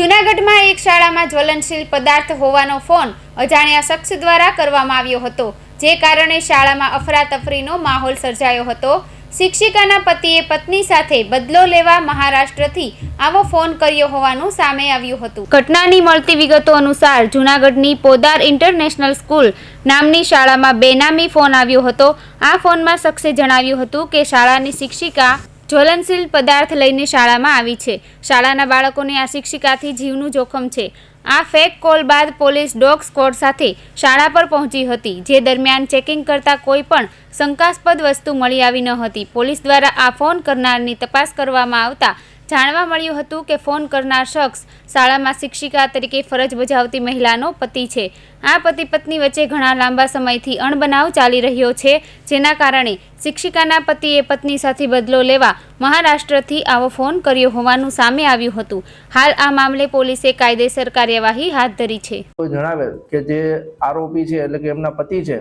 જૂનાગઢમાં એક શાળામાં જ્વલનશીલ પદાર્થ હોવાનો ફોન અજાણ્યા શખ્સ દ્વારા કરવામાં આવ્યો હતો. જે કારણે શાળામાં અફરાતફરીનો માહોલ સર્જાયો હતો. શિક્ષિકાના પતિએ પત્ની સાથે બદલો લેવા મહારાષ્ટ્રથી આવો ફોન કર્યો હોવાનું સામે આવ્યું હતું. ઘટનાની મળતી વિગતો અનુસાર જૂનાગઢની પોદાર ઇન્ટરનેશનલ સ્કૂલ નામની શાળામાં બેનામી ફોન આવ્યો હતો. આ ફોનમાં શખ્સે જણાવ્યું હતું કે શાળાની શિક્ષિકા જ્વલનશીલ પદાર્થ લઈને શાળામાં આવી છે. શાળાના બાળકોને આ શિક્ષિકાથી જીવનું જોખમ છે. આ ફેક કોલ બાદ પોલીસ ડોગ સ્કોડ સાથે શાળા પર પહોંચી હતી, જે દરમિયાન ચેકિંગ કરતા કોઈ પણ શંકાસ્પદ વસ્તુ મળી આવી ન હતી. પોલીસ દ્વારા આ ફોન કરનારની તપાસ કરવામાં આવતા જાણવા મળ્યું હતું કે ફોન કરનાર શખ્સ શાળામાં શિક્ષિકા તરીકે ફરજ બજાવતી મહિલાનો પતિ છે. આ પતિ પત્ની વચ્ચે ઘણા લાંબા સમયથી અણબનાવ ચાલી રહ્યો છે, જેના કારણે શિક્ષિકાના પતિએ પત્ની સાથે બદલો લેવા મહારાષ્ટ્રથી આવો ફોન કર્યો હોવાનું સામે આવ્યું હતું. હાલ આ મામલે પોલીસે કાયદેસર કાર્યવાહી હાથ ધરી છે. જણાવેલ કે જે આરોપી છે એટલે કે એમના પતિ છે,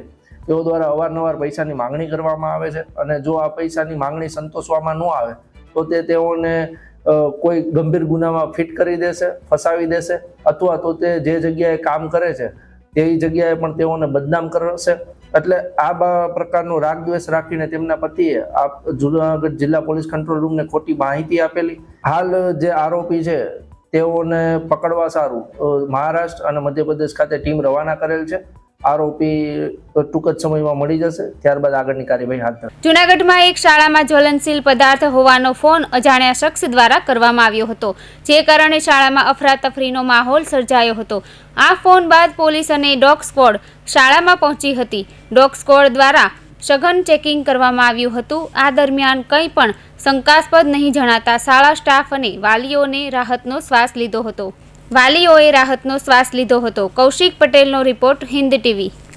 તેઓ દ્વારા અવારનવાર પૈસાની માંગણી કરવામાં આવે છે અને જો આ પૈસાની માંગણી સંતોષવામાં ન આવે, તો તે તેઓને કોઈ ગંભીર ગુનામાં ફિટ કરી દેશે, ફસાવી દેશે, અથવા તો તે જે જગ્યાએ કામ કરે છે તેવી જગ્યાએ પણ તેઓને બદનામ કરશે. એટલે આ પ્રકારનો રાગદ્વેષ રાખીને તેમના પતિએ આ જુનાગઢ જિલ્લા પોલીસ કંટ્રોલ રૂમને ખોટી માહિતી આપેલી. હાલ જે આરોપી છે, તેઓને પકડવા સારું મહારાષ્ટ્ર અને મધ્યપ્રદેશ ખાતે ટીમ રવાના કરેલ છે. આરોપી ટૂંક જ સમયમાં મળી જશે. ત્યારબાદ આગળની કાર્યવાહી હાથ ધરશે જૂનાગઢમાં એક શાળામાં જ્વલનશીલ પદાર્થ હોવાનો ફોન અજાણ્યા શખ્સ દ્વારા કરવામાં આવ્યો હતો, જે કારણે શાળામાં અફરાતફરીનો માહોલ સર્જાયો હતો. આ ફોન બાદ પોલીસ અને ડોગ સ્કોડ શાળામાં પહોંચી હતી. ડોગ સ્કોડ દ્વારા સઘન ચેકિંગ કરવામાં આવ્યું હતું. આ દરમિયાન કંઈ પણ શંકાસ્પદ નહીં જણાતા શાળા સ્ટાફ અને વાલીઓને રાહતનો શ્વાસ લીધો હતો. વાલીઓએ રાહતનો શ્વાસ લીધો હતો. કૌશિક પટેલનો રિપોર્ટ હિન્દ ટીવી.